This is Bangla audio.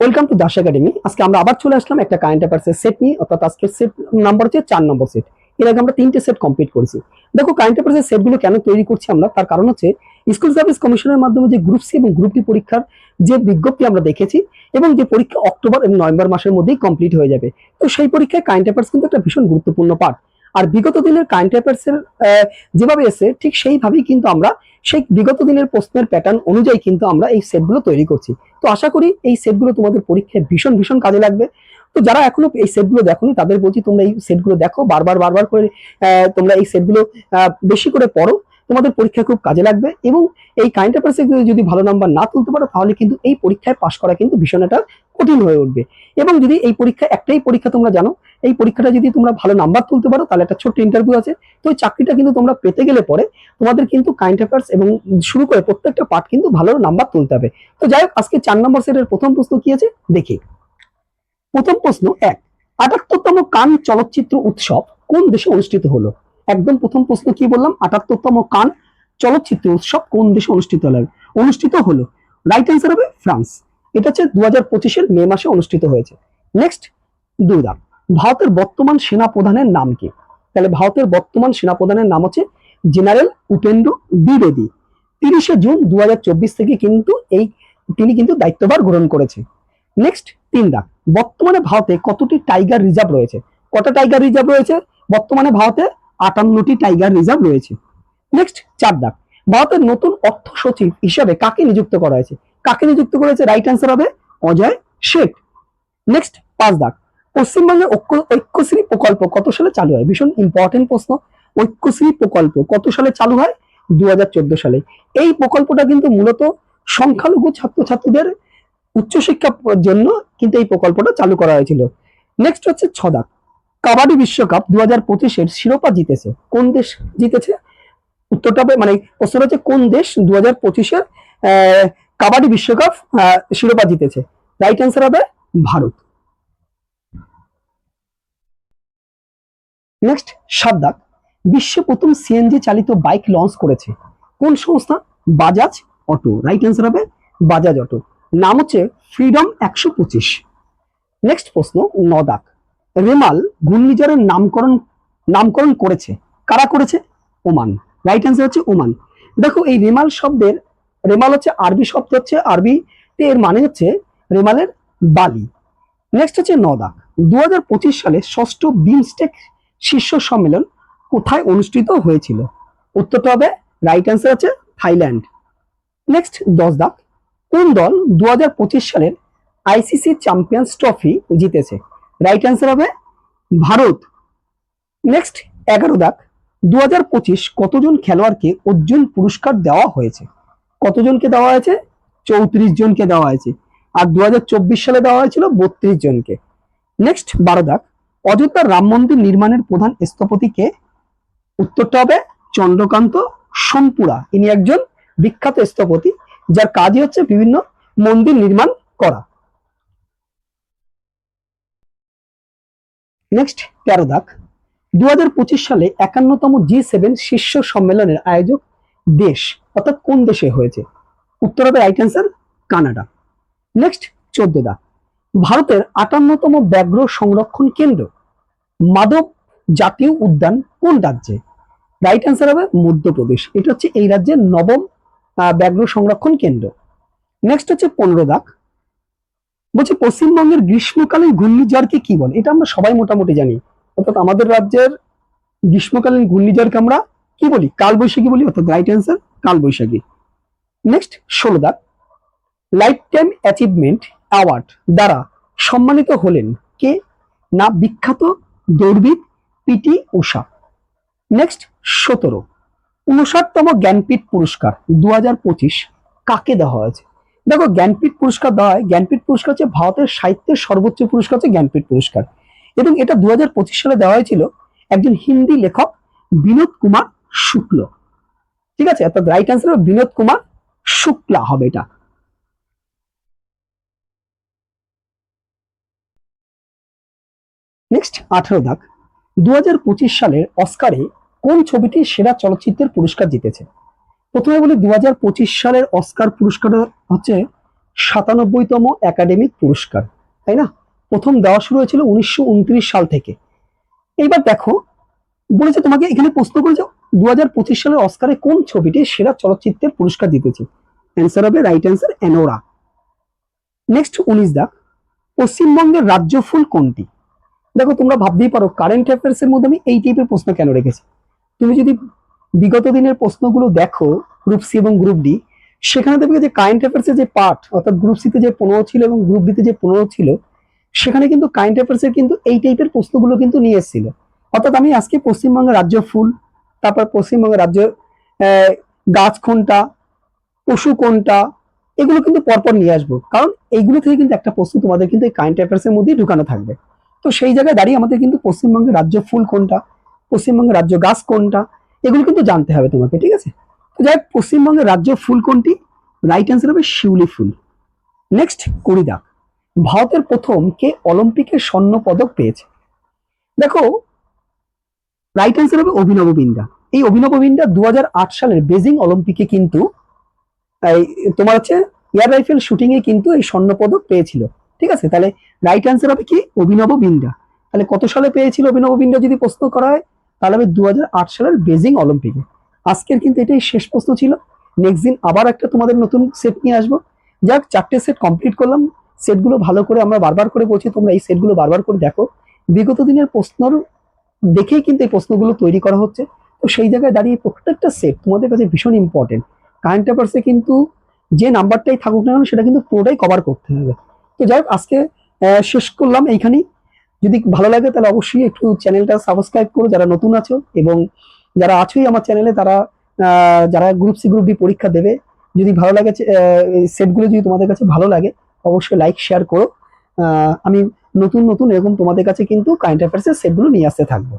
ওয়েলকাম টু দাস একাডেমি আজকে আমরা আবার চলে আসলাম একটা কারেন্ট অ্যাফেয়ার্সের সেট নিয়ে, অর্থাৎ আজকে সেট নাম্বার হচ্ছে চার নম্বর সেট এর আগে আমরা তিনটে সেট কমপ্লিট করেছি। দেখো কারেন্ট অ্যাফেয়ার্সের সেটগুলো কেন তৈরি করছি আমরা? তার কারণ হচ্ছে স্কুল সার্ভিস কমিশনের মাধ্যমে যে গ্রুপ সি এবং গ্রুপ ডি পরীক্ষার যে বিজ্ঞপ্তি আমরা দেখেছি এবং যে পরীক্ষা অক্টোবর এবং নভেম্বর মাসের মধ্যেই কমপ্লিট হয়ে যাবে। তো সেই পরীক্ষায় কারেন্ট অ্যাফেয়ার্স কিন্তু একটা ভীষণ গুরুত্বপূর্ণ পার্ট আর বিগত দিনের কারেন্ট অ্যাফেয়ার্সের যেভাবে এসে ঠিক সেইভাবেই কিন্তু আমরা সেই বিগত দিনের প্রশ্নের প্যাটার্ন অনুযায়ী কিন্তু আমরা এই সেটগুলো তৈরি করছি। তো আশা করি এই সেটগুলো তোমাদের পরীক্ষায় ভীষণ ভীষণ কাজে লাগবে। তো যারা এখনও এই সেটগুলো দেখোনি, তাদের বলছি তোমরা এই সেটগুলো দেখো, বারবার বারবার করে তোমরা এই সেটগুলো বেশি করে পড়ো। তোমাদের পরীক্ষায় খুব কাজে লাগবে এবং এই কারেন্ট অ্যাফেয়ার্সে যদি ভালো নাম্বার না তুলতে পারো, তাহলে কিন্তু এই পরীক্ষায় পাশ করা কিন্তু ভীষণ একটা কঠিন হয়ে উঠবে। এবং যদি এই পরীক্ষা, একটাই পরীক্ষা তোমরা জানো, এই পরীক্ষাটা যদি তোমরা ভালো নাম্বার তুলতে পারো, তাহলে একটা ছোট্ট ইন্টারভিউ আছে। তো এই চাকরিটা কিন্তু তোমরা পেতে গেলে পরে তোমাদের কিন্তু কারেন্ট অ্যাফেয়ার্স এবং শুরু করে প্রত্যেকটা পার্ট কিন্তু ভালো নাম্বার তুলতে হবে। তো যাই হোক, আজকে চার নম্বর সেটের প্রথম প্রশ্ন কি আছে? দেখি। প্রথম প্রশ্ন এক, আটাত্তরতম কান চলচ্চিত্র উৎসব কোন দেশে অনুষ্ঠিত হলো? একদম প্রথম প্রশ্ন কি বললাম? আটাত্তরতম কান চলচ্চিত্র উৎসব কোন দেশে অনুষ্ঠিত হলো অনুষ্ঠিত হলো রাইট অ্যান্সার হবে ফ্রান্স। এটা হচ্ছে দু হাজার পঁচিশের মে মাসে অনুষ্ঠিত হয়েছে। নেক্সট দুই দাগ। ভারতের বর্তমান সেনা প্রধানের নাম কি? তাহলে ভারতের বর্তমান সেনা প্রধানের নাম হচ্ছে জেনারেল উপেন্দ্র দ্বিবেদী। তিরিশে জুন দু হাজার চব্বিশ থেকে কিন্তু এই, তিনি কিন্তু দায়িত্বভার গ্রহণ করেছে। নেক্সট তিন দাগ। বর্তমানে ভারতে কতটি টাইগার রিজার্ভ রয়েছে? কটা টাইগার রিজার্ভ রয়েছে? বর্তমানে ভারতে আটান্নটি টাইগার রিজার্ভ রয়েছে। নেক্সট চার দাগ ভারতের নতুন অর্থ সচিব হিসাবে কাকে নিযুক্ত করা হয়েছে? কাকে নিযুক্ত করেছে রাইট অ্যান্সার হবে অজয় শেখ নেক্সট পাঁচ দাগ পশ্চিমবঙ্গের ঐক্যশ্রী প্রকল্প কত সালে চালু হয়? ভীষণ ইম্পর্টেন্ট প্রশ্ন। ঐক্যশ্রী প্রকল্প কত সালে চালু হয়? দু হাজার চোদ্দ সালে। এই প্রকল্পটা কিন্তু মূলত সংখ্যালঘু ছাত্রছাত্রীদের উচ্চশিক্ষার জন্য কিন্তু এই প্রকল্পটা চালু করা হয়েছিল। নেক্সট হচ্ছে ছদাক কাবাডি বিশ্বকাপ দু হাজার পঁচিশের শিরোপা জিতেছে। কোন দেশ জিতেছে? উত্তরটা মানে প্রশ্ন হচ্ছে, কোন দেশ দু হাজার পঁচিশের কাবাডি বিশ্বকাপ শিরোপা জিতেছে? রাইট অ্যান্সার হবে ভারত। নেক্সট সাত দাগ বিশ্বে প্রথম সিএনজি চালিত বাইক লঞ্চ করেছে। কোন সংস্থা? বাজাজ অটো। রাইট অ্যান্সার হবে বাজাজ অটো। নাম হচ্ছে ফ্রিডম একশো পঁচিশ। নেক্সট প্রশ্ন, নদাক। রেমাল ঘূর্ণিঝড়ের নামকরণ নামকরণ করেছে। কারা করেছে? ওমান। রাইট অ্যান্সার হচ্ছে ওমান। দেখো, এই রেমাল শব্দের, রেমাল হচ্ছে আরবি শব্দ হচ্ছে, আরবি এর মানে হচ্ছে রেমালের বালি। নেক্সট হচ্ছে নদাক দু সালে ষষ্ঠ বিমস্টেক শীর্ষ সম্মেলন কোথায় অনুষ্ঠিত হয়েছিল? উত্তরটা হবে রাইট অ্যান্সার হচ্ছে থাইল্যান্ড। নেক্সট দশ দাগ কোন দল দু হাজার পঁচিশ সালের আইসিসি চ্যাম্পিয়ন্স ট্রফি জিতেছে? রাইট অ্যান্সার হবে ভারত। নেক্সট এগারো দাগ। দু হাজার পঁচিশ কতজন খেলোয়াড়কে অর্জুন পুরস্কার দেওয়া হয়েছে? কতজনকে দেওয়া হয়েছে? চৌত্রিশ জনকে দেওয়া হয়েছে। আর দু হাজার চব্বিশ সালে দেওয়া হয়েছিল বত্রিশ জনকে। নেক্সট বারো দাগ। অযোধ্যার রাম মন্দির নির্মাণের প্রধান স্থপতি কে উত্তরটা হবে চন্দ্রকান্ত সোমপুরা। ইনি একজন বিখ্যাত স্থপতি, যার কাজই হচ্ছে বিভিন্ন মন্দির নির্মাণ করা। নেক্সট তেরো দাগ। দু হাজার পঁচিশ সালে একান্নতম জি সেভেন শীর্ষ সম্মেলনের আয়োজক দেশ, অর্থাৎ কোন দেশে হয়েছে? উত্তর হবে রাইট অ্যান্সার কানাডা। নেক্সট চোদ্দ দাগ। ভারতের আটান্নতম ব্যাঘ্র সংরক্ষণ কেন্দ্র মাধব জাতীয় উদ্যান কোন রাজ্যে? রাইট অ্যান্সার হবে মধ্যপ্রদেশ। এটা হচ্ছে এই রাজ্যের নবম ব্যাঘ্র সংরক্ষণ কেন্দ্র। নেক্সট হচ্ছে পনেরো দাগ। বলছে পশ্চিমবঙ্গের গ্রীষ্মকালীন ঘূর্ণিঝড়কে কি বলে? এটা আমরা সবাই মোটামুটি জানি। অর্থাৎ আমাদের রাজ্যের গ্রীষ্মকালীন ঘূর্ণিঝড়কে আমরা কি বলি? কালবৈশাখী বলি, অর্থাৎ রাইট অ্যান্সার কালবৈশাখী। নেক্সট ষোলো দাগ লাইফ টাইম অ্যাচিভমেন্ট অ্যাওয়ার্ড দ্বারা সম্মানিত হলেন কে? না, বিখ্যাত দৌড়বিদ পিটি উষা। নেক্সট সতেরো উনষাটতম জ্ঞানপীঠ পুরস্কার দু হাজার পঁচিশ কাকে দেওয়া হয়েছে? দেখো, জ্ঞানপীঠ পুরস্কার দেওয়া হয় জ্ঞানপীঠ পুরস্কার হচ্ছে ভারতের সাহিত্যের সর্বোচ্চ পুরস্কার হচ্ছে জ্ঞানপীঠ পুরস্কার। এবং এটা দু সালে দেওয়া হয়েছিল একজন হিন্দি লেখক বিনোদ কুমার শুক্ল। ঠিক আছে? অর্থাৎ রাইট অ্যান্সার বিনোদ কুমার শুক্লা হবে এটা। নেক্সট আঠারো দাগ। দু সালের অস্কারে কোন ছবিটি সেরা চলচ্চিত্রের পুরস্কার জিতেছে? প্রথমে বলি দু হাজার পঁচিশ সালের অস্কার পুরস্কার হচ্ছে সাতানব্বইতম একাডেমিক পুরস্কার, তাই না? প্রথম দেওয়া শুরু হয়েছিল উনিশশো সাল থেকে। এইবার দেখো, বলেছে তোমাকে এখানে প্রশ্ন করেছে দু হাজার পঁচিশ সালের অস্কারে কোন ছবিটি সেরা চলচ্চিত্রের পুরস্কার জিতেছে? অ্যান্সার হবে রাইট অ্যান্সার অ্যানোরা নেক্সট উনিশ দা পশ্চিমবঙ্গের রাজ্য ফুল কোনটি? দেখো, তোমরা ভাবতেই পারো কারেন্ট অ্যাফেয়ার্স এর মধ্যে আমি এই টাইপের প্রশ্ন কেন রেখেছি? তুমি যদি বিগত দিনের প্রশ্নগুলো দেখো গ্রুপ সি এবং গ্রুপ ডি সেখানে দেখবে যে কারেন্ট অ্যাফেয়ার্সের যে পার্ট অর্থাৎ গ্রুপ সিতে যে পনেরো ছিল এবং গ্রুপ ডিতে যে পনেরো ছিল, সেখানে কিন্তু কারেন্ট অ্যাফেয়ার্সের কিন্তু এই টাইপের প্রশ্নগুলো কিন্তু নিয়ে এসেছিল। অর্থাৎ আমি আজকে পশ্চিমবঙ্গের রাজ্য ফুল, তারপর পশ্চিমবঙ্গের রাজ্য গাছ কোনটা, পশু কোনটা, এগুলো কিন্তু পরপর নিয়ে আসব। কারণ এইগুলো থেকে কিন্তু একটা প্রশ্ন তোমাদের কিন্তু এই কারেন্ট অ্যাফেয়ার্স এর মধ্যেই ঢুকানো থাকবে। তো সেই জায়গায় দাঁড়িয়ে আমাদের কিন্তু পশ্চিমবঙ্গের রাজ্য ফুল কোনটা, পশ্চিমবঙ্গের রাজ্য গাছ কোনটা এগুলো কিন্তু জানতে হবে তোমাকে ঠিক আছে? যাই হোক, পশ্চিমবঙ্গের রাজ্য ফুল কোনটি? রাইট অ্যান্সার হবে শিউলি ফুল। নেক্সট কুড়িদা ভারতের প্রথম কে অলিম্পিকে স্বর্ণ পদক পেয়েছে? দেখো রাইট অ্যান্সার হবে অভিনব বিন্দা এই অভিনব বিন্দা দু হাজার আট সালের বেজিং অলিম্পিকে কিন্তু তোমার হচ্ছে এয়ার রাইফেল শুটিং এ কিন্তু এই স্বর্ণ পদক পেয়েছিল। ঠিক আছে? তাহলে রাইট অ্যান্সার হবে কি? অভিনব বিন্দা তাহলে কত সালে পেয়েছিল অভিনব বিন্দা যদি প্রশ্ন করা হয়? তাহলে হবে দু হাজার আট সালের বেজিং অলিম্পিকে আজকের কিন্তু এটাই শেষ প্রশ্ন ছিল। নেক্সট দিন আবার একটা তোমাদের নতুন সেট নিয়ে আসব। যাক, চারটে সেট কমপ্লিট করলাম। সেটগুলো ভালো করে আমরা বারবার করে বলছি, তোমরা এই সেটগুলো বারবার করে দেখো। বিগত দিনের প্রশ্নর দেখেই কিন্তু এই প্রশ্নগুলো তৈরি করা হচ্ছে। তো সেই জায়গায় দাঁড়িয়ে প্রত্যেকটা সেট তোমাদের কাছে ভীষণ ইম্পর্টেন্ট কারেন্ট অ্যাফেয়ার্সে কিন্তু যে নাম্বারটাই থাকুক না কেন, সেটা কিন্তু পুরোটাই কভার করতে হবে। তো যাই হোক, আজকে শেষ করলাম এইখানেই। যদি ভালো লাগে তাহলে অবশ্যই একটু চ্যানেলটা সাবস্ক্রাইব করো, যারা নতুন আছো এবং যারা আছোই আমার চ্যানেলে তারা যারা গ্রুপ সি গ্রুপ ডি পরীক্ষা দেবে। যদি ভালো লাগে সেটগুলো যদি তোমাদের কাছে ভালো লাগে, অবশ্যই লাইক শেয়ার করো। আমি নতুন নতুন এরকম তোমাদের কাছে কিন্তু কারেন্ট অ্যাফেয়ার্সের সেটগুলো নিয়ে আসতে থাকব।